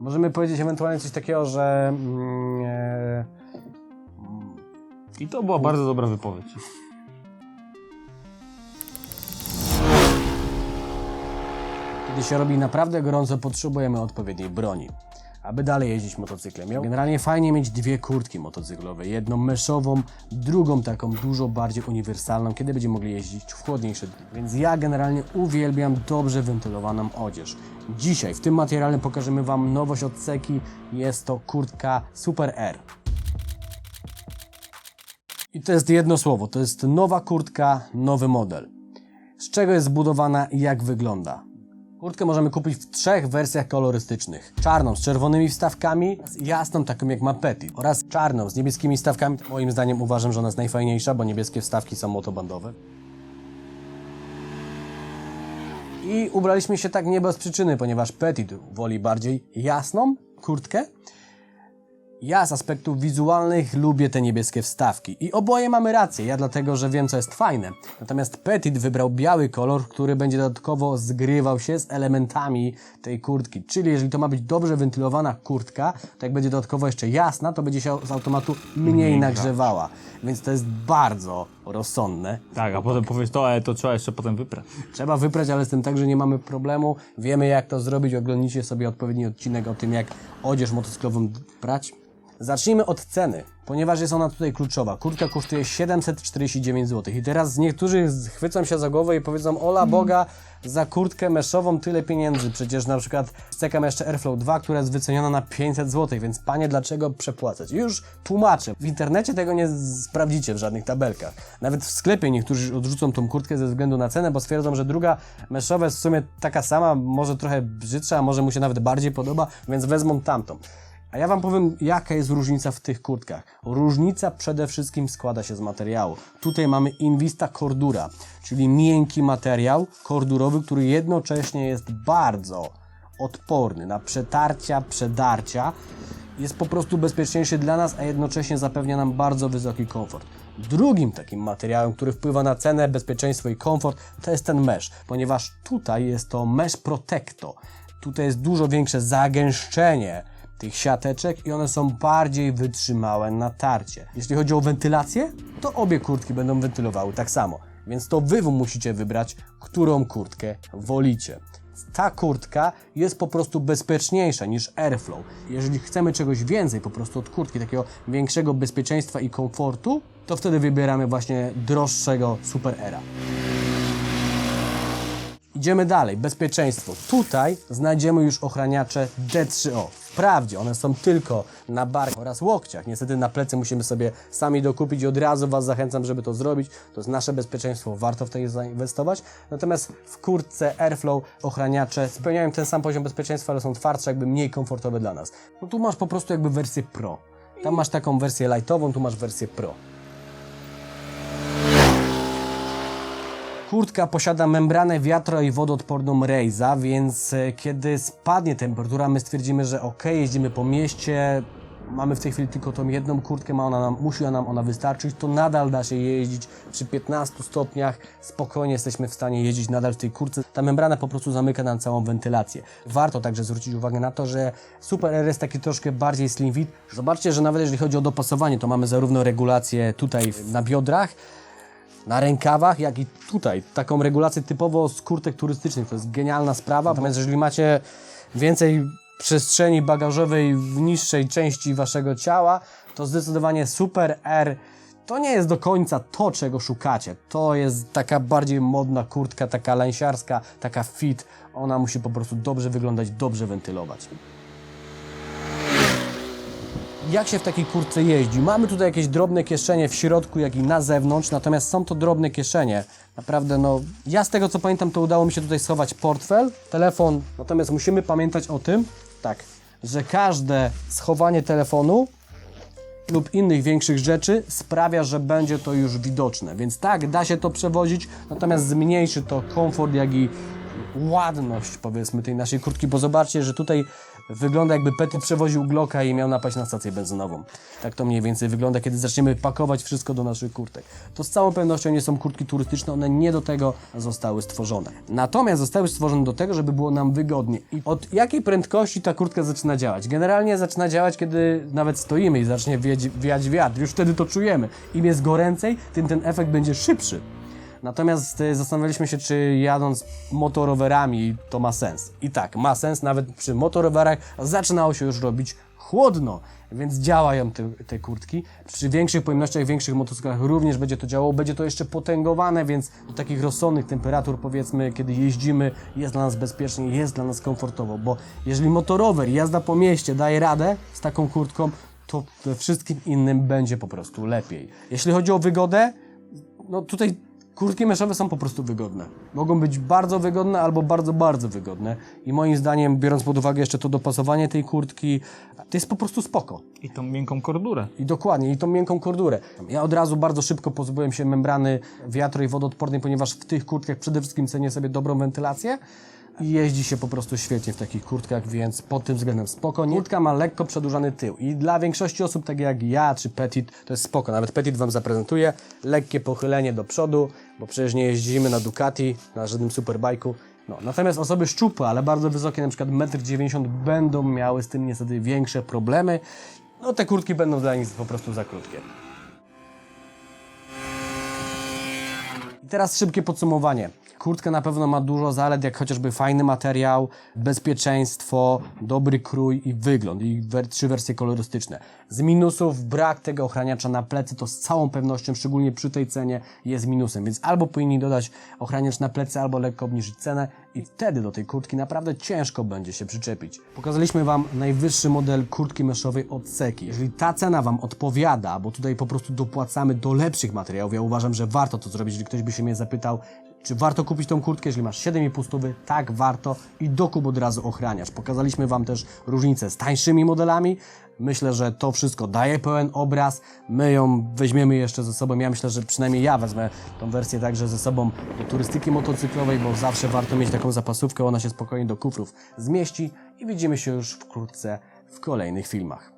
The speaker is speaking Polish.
Możemy powiedzieć ewentualnie coś takiego, że mm, e, I to była bardzo dobra wypowiedź. kiedy się robi naprawdę gorąco, potrzebujemy odpowiedniej broni. Aby dalej jeździć motocyklem. Miał generalnie fajnie mieć dwie kurtki motocyklowe. Jedną myszową, drugą taką dużo bardziej uniwersalną, kiedy będziemy mogli jeździć w chłodniejsze dni. Więc ja generalnie uwielbiam dobrze wentylowaną odzież. Dzisiaj w tym materiale pokażemy Wam nowość od Seki. Jest to kurtka Super R. I to jest jedno słowo, to jest nowa kurtka, nowy model. Z czego jest zbudowana i jak wygląda? Kurtkę możemy kupić w trzech wersjach kolorystycznych. Czarną z czerwonymi wstawkami, jasną taką jak ma Petit oraz czarną z niebieskimi wstawkami. Moim zdaniem uważam, że ona jest najfajniejsza, bo niebieskie wstawki są motobandowe. I ubraliśmy się tak nie bez przyczyny, ponieważ Petit woli bardziej jasną kurtkę, ja z aspektów wizualnych lubię te niebieskie wstawki i oboje mamy rację, ja dlatego, że wiem co jest fajne. Natomiast Petit wybrał biały kolor, który będzie dodatkowo zgrywał się z elementami tej kurtki. Czyli jeżeli to ma być dobrze wentylowana kurtka, to jak będzie dodatkowo jeszcze jasna, to będzie się z automatu mniej nagrzewała. Więc to jest bardzo rozsądne. Tak, a potem powiesz to, ale to trzeba jeszcze potem wyprać. Trzeba wyprać, ale z tym także nie mamy problemu. Wiemy jak to zrobić. Oglądnijcie sobie odpowiedni odcinek o tym, jak odzież motocyklową prać. Zacznijmy od ceny, ponieważ jest ona tutaj kluczowa. Kurtka kosztuje 749 zł. I teraz niektórzy chwycą się za głowę i powiedzą, ola Boga, za kurtkę meszową tyle pieniędzy. Przecież na przykład czekam jeszcze Airflow 2, która jest wyceniona na 500 zł, więc panie, dlaczego przepłacać? Już tłumaczę. W internecie tego nie sprawdzicie w żadnych tabelkach. Nawet w sklepie niektórzy odrzucą tą kurtkę ze względu na cenę, bo stwierdzą, że druga meszowa jest w sumie taka sama, może trochę brzydsza, a może mu się nawet bardziej podoba, więc wezmą tamtą. A ja Wam powiem, jaka jest różnica w tych kurtkach. Różnica przede wszystkim składa się z materiału. Tutaj mamy Invista Cordura, czyli miękki materiał kordurowy, który jednocześnie jest bardzo odporny na przetarcia, przedarcia. Jest po prostu bezpieczniejszy dla nas, a jednocześnie zapewnia nam bardzo wysoki komfort. Drugim takim materiałem, który wpływa na cenę, bezpieczeństwo i komfort, to jest ten mesh, ponieważ tutaj jest to mesh protecto. Tutaj jest dużo większe zagęszczenie tych siateczek i one są bardziej wytrzymałe na tarcie. Jeśli chodzi o wentylację, to obie kurtki będą wentylowały tak samo. Więc to wy musicie wybrać, którą kurtkę wolicie. Ta kurtka jest po prostu bezpieczniejsza niż Airflow. Jeżeli chcemy czegoś więcej po prostu od kurtki, takiego większego bezpieczeństwa i komfortu, to wtedy wybieramy właśnie droższego Super Era. Idziemy dalej, bezpieczeństwo. Tutaj znajdziemy już ochraniacze D3O. Wprawdzie one są tylko na barkach oraz łokciach. Niestety na plecy musimy sobie sami dokupić i od razu Was zachęcam, żeby to zrobić. To jest nasze bezpieczeństwo, warto w to zainwestować. Natomiast w kurtce Airflow ochraniacze spełniają ten sam poziom bezpieczeństwa, ale są twardsze, jakby mniej komfortowe dla nas. No tu masz po prostu jakby wersję Pro. Tam masz taką wersję lightową, tu masz wersję Pro. Kurtka posiada membranę wiatro i wodoodporną Reiza, więc e, kiedy spadnie temperatura, my stwierdzimy, że ok, jeździmy po mieście, mamy w tej chwili tylko tą jedną kurtkę, ma ona nam, musi nam ona wystarczyć, to nadal da się jeździć przy 15 stopniach, spokojnie jesteśmy w stanie jeździć nadal w tej kurtce. Ta membrana po prostu zamyka nam całą wentylację. Warto także zwrócić uwagę na to, że Super R jest taki troszkę bardziej slim fit. Zobaczcie, że nawet jeżeli chodzi o dopasowanie, to mamy zarówno regulację tutaj na biodrach, na rękawach, jak i tutaj. Taką regulację typowo z kurtek turystycznych. To jest genialna sprawa. Natomiast jeżeli macie więcej przestrzeni bagażowej w niższej części waszego ciała, to zdecydowanie Super R to nie jest do końca to, czego szukacie. To jest taka bardziej modna kurtka, taka lęsiarska, taka fit. Ona musi po prostu dobrze wyglądać, dobrze wentylować jak się w takiej kurtce jeździ. Mamy tutaj jakieś drobne kieszenie w środku, jak i na zewnątrz, natomiast są to drobne kieszenie. Naprawdę, no, ja z tego co pamiętam, to udało mi się tutaj schować portfel, telefon, natomiast musimy pamiętać o tym, tak, że każde schowanie telefonu lub innych większych rzeczy sprawia, że będzie to już widoczne. Więc tak, da się to przewozić, natomiast zmniejszy to komfort, jak i ładność, powiedzmy, tej naszej kurtki, bo zobaczcie, że tutaj Wygląda jakby Petit przewoził Glocka i miał napaść na stację benzynową. Tak to mniej więcej wygląda, kiedy zaczniemy pakować wszystko do naszych kurtek. To z całą pewnością nie są kurtki turystyczne, one nie do tego zostały stworzone. Natomiast zostały stworzone do tego, żeby było nam wygodnie. I od jakiej prędkości ta kurtka zaczyna działać? Generalnie zaczyna działać, kiedy nawet stoimy i zacznie wiać, wiać wiatr. Już wtedy to czujemy. Im jest goręcej, tym ten efekt będzie szybszy. Natomiast y, zastanawialiśmy się, czy jadąc motorowerami to ma sens. I tak, ma sens, nawet przy motorowerach zaczynało się już robić chłodno, więc działają te, te kurtki. Przy większych pojemnościach, większych motocyklach również będzie to działało, będzie to jeszcze potęgowane, więc do takich rozsądnych temperatur, powiedzmy, kiedy jeździmy, jest dla nas bezpiecznie, jest dla nas komfortowo, bo jeżeli motorower, jazda po mieście daje radę z taką kurtką, to wszystkim innym będzie po prostu lepiej. Jeśli chodzi o wygodę, no tutaj kurtki meszowe są po prostu wygodne. Mogą być bardzo wygodne albo bardzo, bardzo wygodne. I moim zdaniem, biorąc pod uwagę jeszcze to dopasowanie tej kurtki, to jest po prostu spoko. I tą miękką kordurę. I dokładnie, i tą miękką kordurę. Ja od razu bardzo szybko pozbyłem się membrany wiatro i wodoodpornej, ponieważ w tych kurtkach przede wszystkim cenię sobie dobrą wentylację. Jeździ się po prostu świetnie w takich kurtkach, więc pod tym względem spoko. Kurtka ma lekko przedłużany tył i dla większości osób, tak jak ja czy Petit, to jest spoko. Nawet Petit Wam zaprezentuję. Lekkie pochylenie do przodu, bo przecież nie jeździmy na Ducati, na żadnym superbajku. No, natomiast osoby szczupłe, ale bardzo wysokie, na przykład 1,90 m, będą miały z tym niestety większe problemy. No te kurtki będą dla nich po prostu za krótkie. I teraz szybkie podsumowanie. Kurtka na pewno ma dużo zalet, jak chociażby fajny materiał, bezpieczeństwo, dobry krój i wygląd, i trzy wersje kolorystyczne. Z minusów brak tego ochraniacza na plecy, to z całą pewnością, szczególnie przy tej cenie, jest minusem, więc albo powinni dodać ochraniacz na plecy, albo lekko obniżyć cenę i wtedy do tej kurtki naprawdę ciężko będzie się przyczepić. Pokazaliśmy Wam najwyższy model kurtki meszowej od Seki. Jeżeli ta cena Wam odpowiada, bo tutaj po prostu dopłacamy do lepszych materiałów, ja uważam, że warto to zrobić, jeżeli ktoś by się mnie zapytał, czy warto kupić tą kurtkę, jeżeli masz 7,5 stówy? Tak, warto i dokup od razu ochraniasz. Pokazaliśmy Wam też różnicę z tańszymi modelami. Myślę, że to wszystko daje pełen obraz. My ją weźmiemy jeszcze ze sobą. Ja myślę, że przynajmniej ja wezmę tą wersję także ze sobą do turystyki motocyklowej, bo zawsze warto mieć taką zapasówkę. Ona się spokojnie do kufrów zmieści i widzimy się już wkrótce w kolejnych filmach.